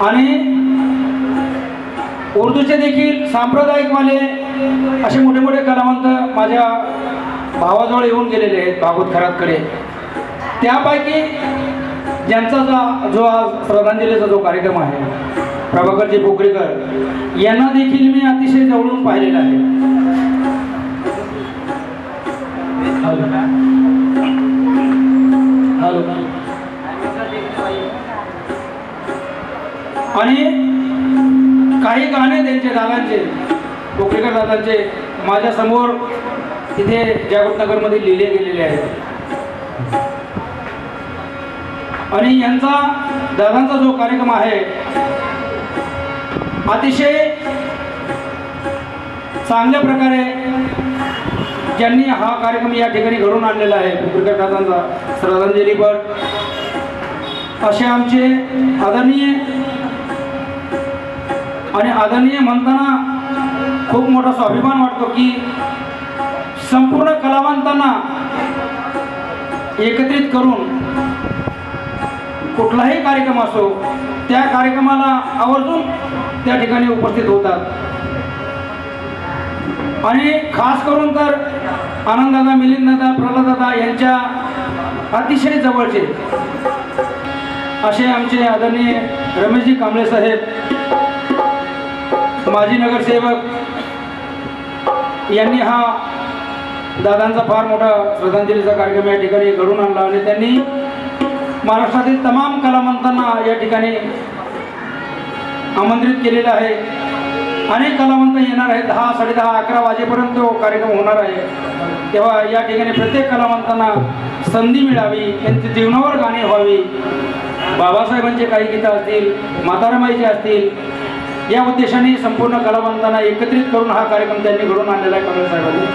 आणि उर्दूचे देखील सांप्रदायिकवाले असे मोठे मोठे कलावंत माझ्या भावाजवळ येऊन गेलेले आहेत भागवत खरातकडे. त्यापैकी ज्यांचा जो जो आज श्रद्धांजलीचा जो कार्यक्रम आहे प्रभाकरजी पोकळेकर यांना देखील मी अतिशय जवळून पाहिलेलं आहे. आणि काही गाणे त्यांचे दादांचे कोकणेकर दादांचे माझ्यासमोर तिथे जागृतनगरमध्ये लिहिले गेलेले आहेत. आणि यांचा दादांचा जो कार्यक्रम आहे अतिशय चांगल्या प्रकारे ज्यांनी हा कार्यक्रम या ठिकाणी घडून आणलेला आहे कोकणेकर दादांचा श्रद्धांजलीपर असे आमचे आदरणीय आणि आदरणीय म्हणताना खूप मोठा स्वाभिमान वाटतो की संपूर्ण कलावंतांना एकत्रित करून कुठलाही कार्यक्रम असो त्या कार्यक्रमाला आवर्जून त्या ठिकाणी उपस्थित होतात. आणि खास करून तर आनंददादा मिलिंददादा प्रल्हाददादा यांच्या अतिशय जवळचे असे आमचे आदरणीय रमेशजी कांबळे साहेब माजी नगरसेवक यांनी हा दादांचा फार मोठा श्रद्धांजलीचा कार्यक्रम या ठिकाणी घडून आणला आणि त्यांनी महाराष्ट्रातील तमाम कलावंतांना या ठिकाणी आमंत्रित केलेलं आहे. अनेक कलावंत येणार आहेत. दहा साडेदहा अकरा वाजेपर्यंत तो कार्यक्रम होणार आहे. तेव्हा या ठिकाणी प्रत्येक कलावंतांना संधी मिळावी त्यांच्या जीवनावर गाणी व्हावी. बाबासाहेबांचे काही गीतं असतील मातारामाईचे असतील या उद्देशाने संपूर्ण कलावंतांना एकत्रित करून हा कार्यक्रम त्यांनी घडून आणलेला आहे कमल साहेबांनी.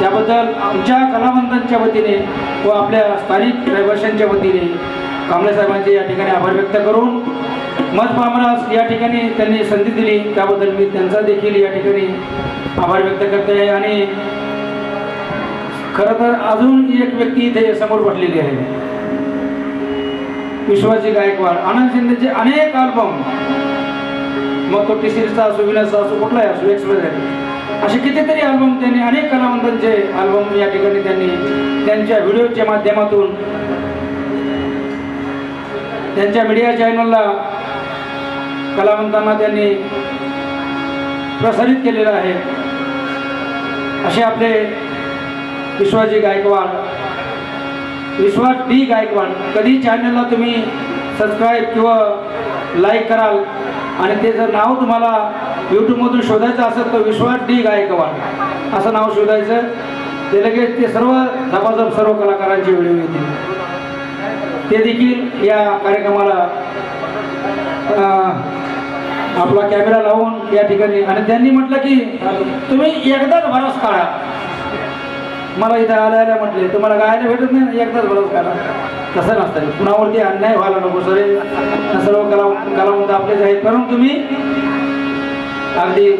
त्याबद्दल आमच्या कलावंतांच्या वतीने व आपल्या स्थानिक रहिवाशांच्या वतीने कांबळे साहेबांचे या ठिकाणी आभार व्यक्त करून मत पामरास या ठिकाणी त्यांनी संधी दिली. त्याबद्दल मी त्यांचा देखील या ठिकाणी आभार व्यक्त करते आहे आणि खरं तर अजून एक व्यक्ती इथे समोर बसलेली आहे. विश्वाजी गायकवाड. आनंद शिंदेचे अनेक अल्बम मग तो टी सिरीजचा असो विनाचा असो कुठलाही असो एक्सप्रेस आहे. असे कितीतरी अल्बम त्यांनी अनेक कलावंतांचे अल्बम या ठिकाणी त्यांनी त्यांच्या व्हिडिओच्या माध्यमातून त्यांच्या मीडिया चॅनलला कलावंतांना त्यांनी प्रसारित केलेलं आहे. असे आपले विश्वाजी गायकवाड विश्वास डी गायकवाड कधी चॅनलला तुम्ही सबस्क्राईब किंवा लाईक कराल आणि ते जर नाव तुम्हाला यूट्यूबमधून शोधायचं असेल तर विश्वास डी गायकवाड. असं नाव शोधायचं. ते लगेच ते सर्व झपाझप सर्व कलाकारांची व्हिडिओ येतील ते देखील या कार्यक्रमाला आपला कॅमेरा लावून या ठिकाणी आणि त्यांनी म्हटलं की तुम्ही एकदाच भरस काढा मला इथं आल्याला म्हटले तुम्हाला गायला भेटत नाही ना? एकदाच भरस करा तसं नसतं. कुणावरती अन्याय व्हायला नको सर. सर्व कला कलावंत आपलेच आहेत. म्हणून तुम्ही अगदी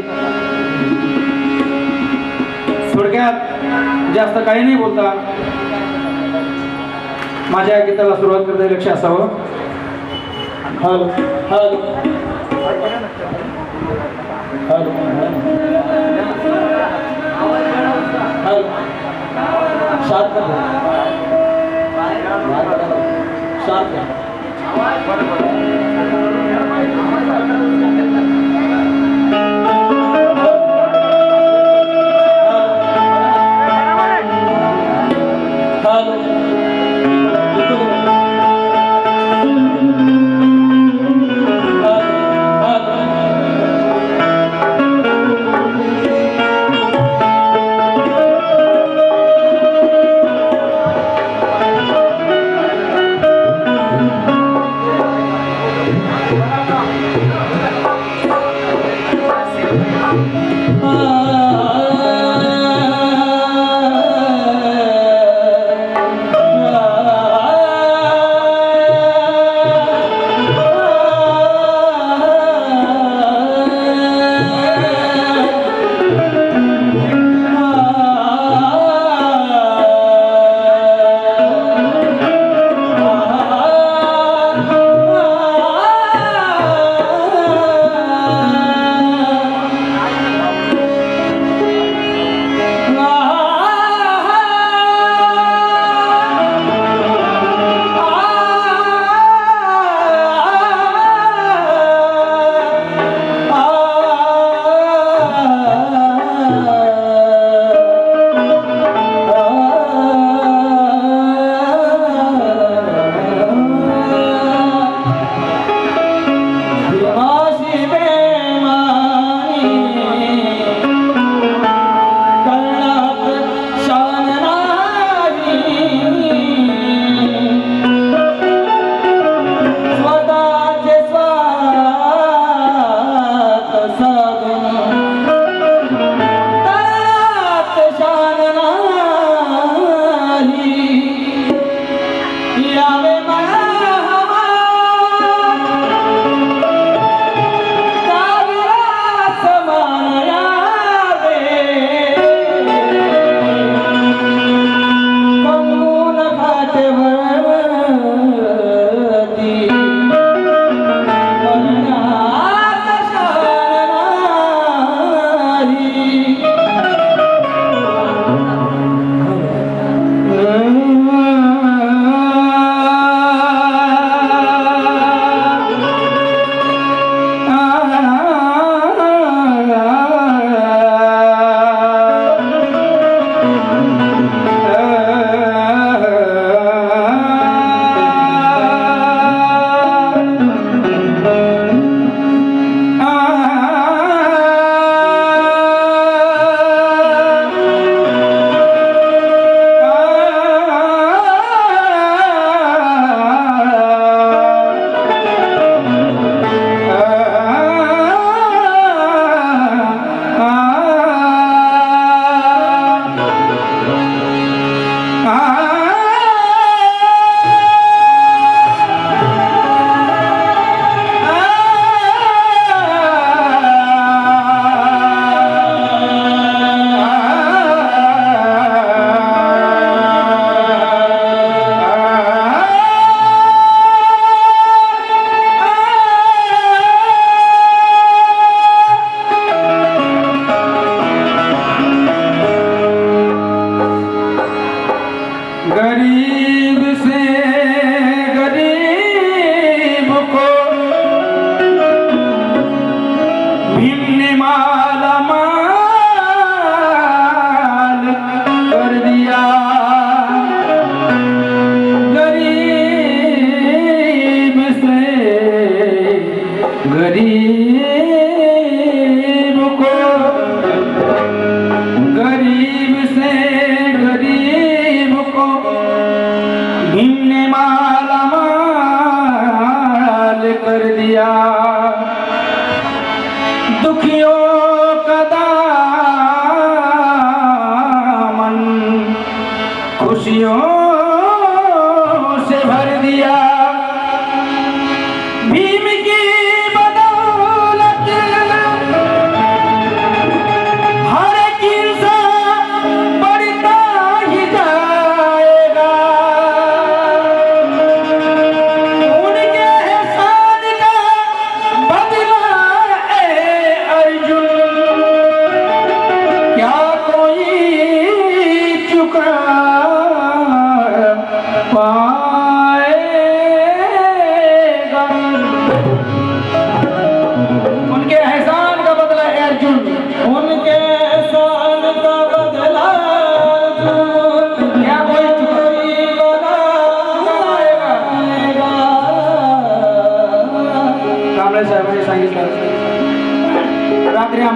थोडक्यात जास्त काही नाही बोलता. माझ्या गीताला सुरुवात करता लक्ष असावं. Hello. Hello hello. Hello. Sir কেন সার কেন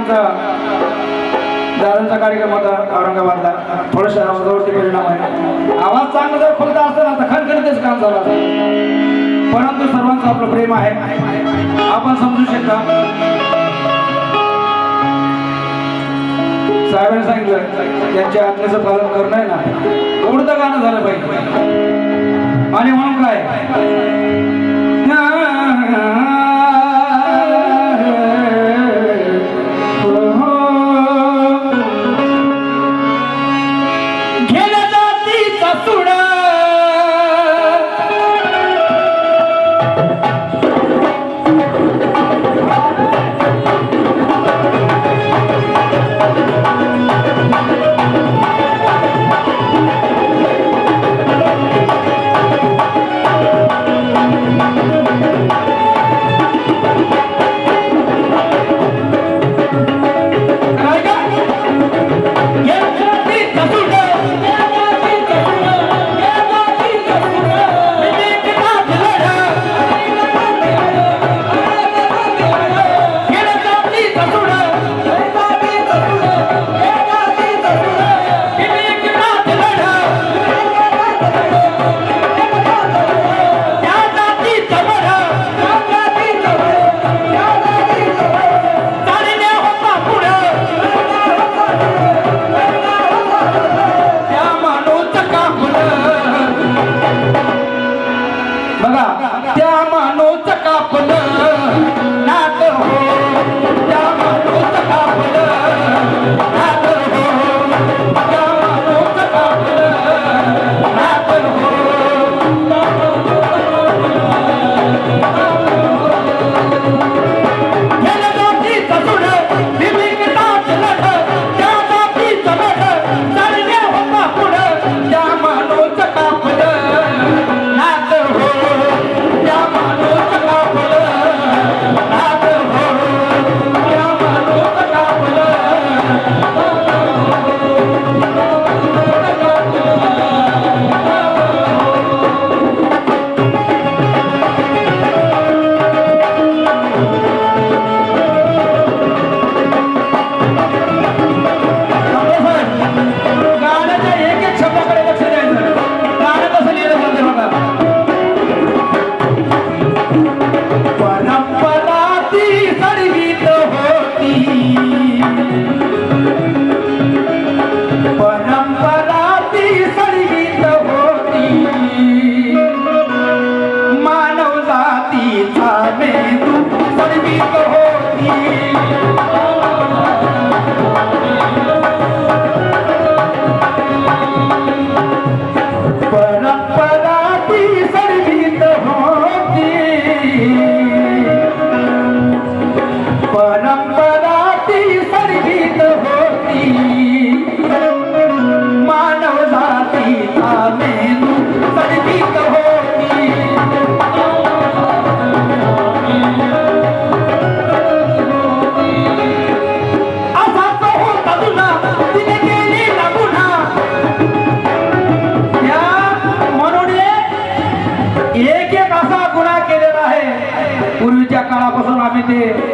आमचा दादांचा कार्यक्रम होता औरंगाबादला. थोडासा आवाजावरती परिणाम आहे. आवाज चांगला जर खुलता असताना तर खणखणीतच काम झालं असतं. परंतु सर्वांचं आपलं प्रेम आहे. आपण समजू शकता. साहेबांनी सांगितलं त्यांच्या आत्म्याचं पालन करणं आहे ना उडतं गाणं झालं पाहिजे. आणि म्हणून काय? Yeah.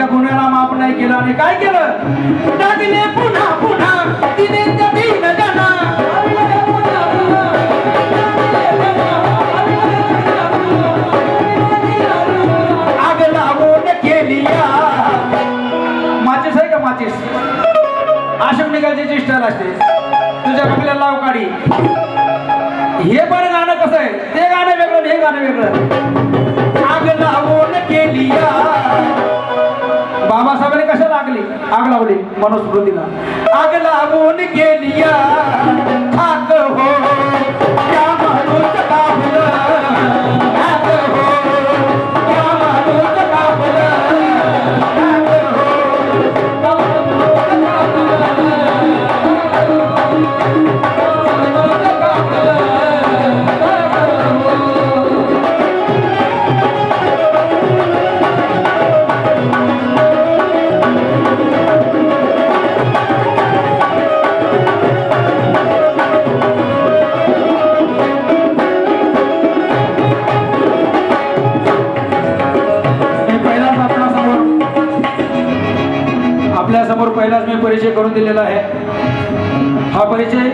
शांत शांत बाबासाहेबांनी काय केलं? टाकले पुन्हा पुन्हा तिने त्या तीन जना आग लावून केली माचीस आहे का माचीस? निघायची असते. तुझ्या लाव काढी हे पण गाणं कसं आहे? ते गाणं वेगळं आणि हे गाणं वेगळं. लागली आग लावली मनुस्मृतीला. आग लावून गेली खाक हो आपल्यासमोर पहिलाच मी परिचय करून दिलेला आहे. हा परिचय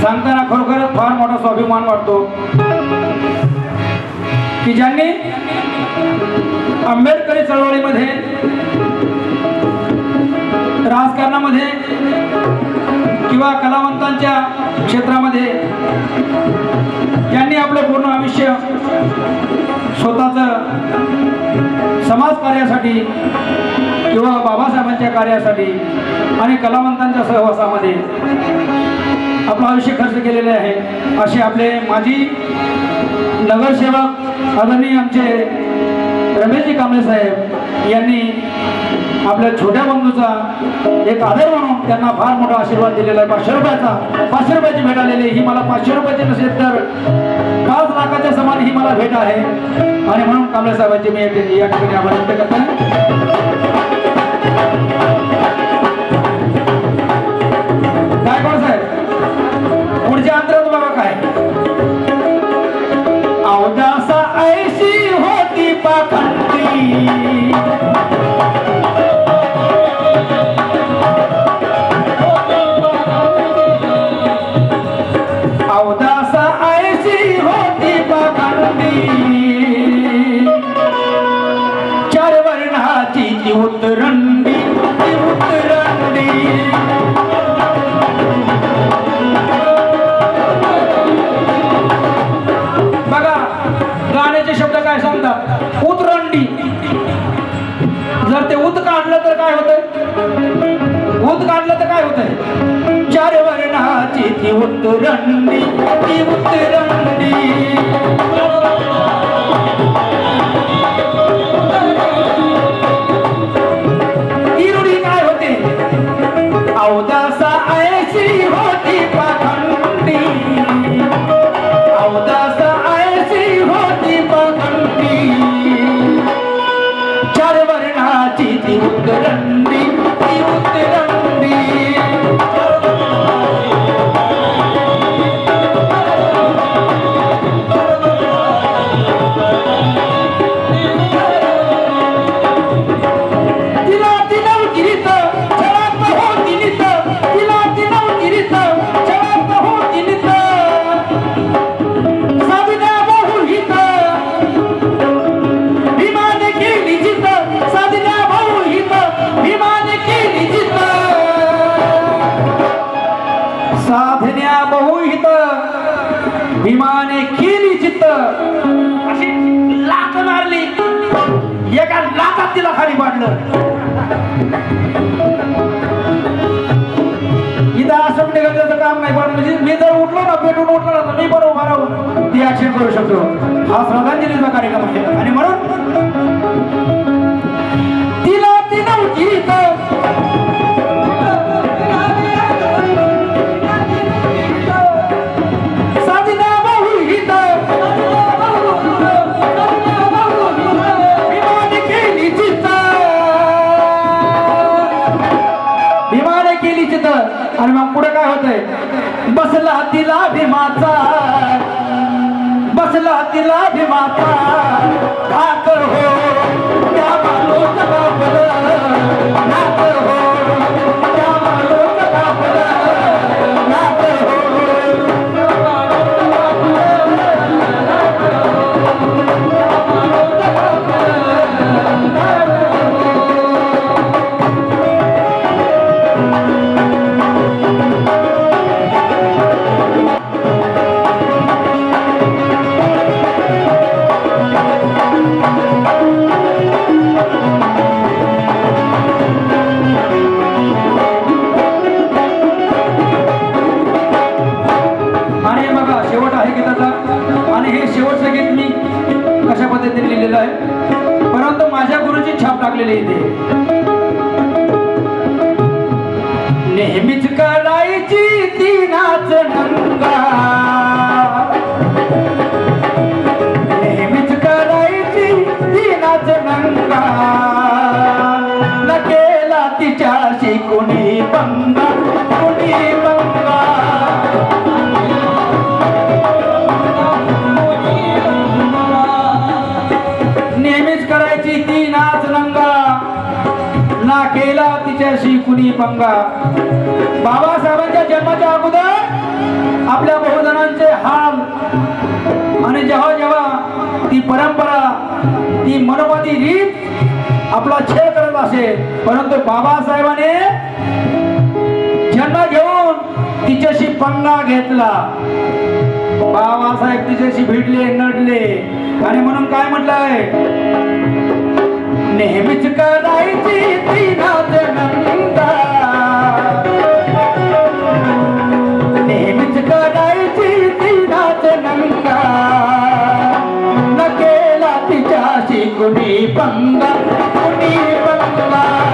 सांगताना खरोखरच फार मोठा स्वाभिमान वाटतो. की ज्यांनी आंबेडकरी चळवळीमध्ये राजकारणामध्ये किंवा कलावंतांच्या क्षेत्रामध्ये त्यांनी आपलं पूर्ण आयुष्य स्वतःचं समाज कार्यासाठी किंवा बाबासाहेबांच्या कार्यासाठी आणि कलावंतांच्या सहवासामध्ये आपलं आयुष्य खर्च केलेले आहे. असे आपले माजी नगरसेवक आदरणीय आमचे रमेशजी कांबळे साहेब यांनी आपल्या छोट्या बंधूचा एक आदर म्हणून त्यांना फार मोठा आशीर्वाद दिलेला आहे. पाचशे रुपयाचा पाचशे रुपयाची भेट आलेली ही मला पाचशे रुपयाची नसेल तर पाच लाखाच्या समान ही मला भेट आहे. आणि म्हणून मी या ठिकाणी आभार व्यक्त करतो उतरंडी उतरंडी बघा गाण्याचे शब्द काय सांगतात? उतरंडी. जर ते उत काढलं तर काय होतंय? उत काढलं तर काय होतंय? चार वर्णाची ती उतरंडी ती उतरंडी. वर्णाची करू शकतो. हा श्रद्धांजलीचा कार्यक्रम आहे. आणि म्हणून बसला तिला भीमाचा ठाकर हो त्या माणूस कापलं नातं हो शेवट आहे गीताचा आणि हे शेवटचं गीत मी कशा पद्धतीने लिहिलेलं आहे? परंतु माझ्या गुरुची छाप टाकलेली आहे इथे. नेहमीच करायची ती नाच नंगा. कुणी पंगा? बाबासाहेबांच्या जन्माच्या अगोदर आपल्या बहुजनांचे हाल आणि जेव्हा जेव्हा ती परंपरा ती मनोवादी रीत आपला छेद करत असेल परंतु बाबासाहेबाने जन्म घेऊन तिच्याशी पंगा घेतला. बाबासाहेब तिच्याशी भिडले नडले. आणि म्हणून काय म्हटलंय? नेहमीच करायची ती नाच नंदा. नेहमीच करायची ती नाच नंदा. न केला तिच्याशी कुणी पंगा कुणी पंगा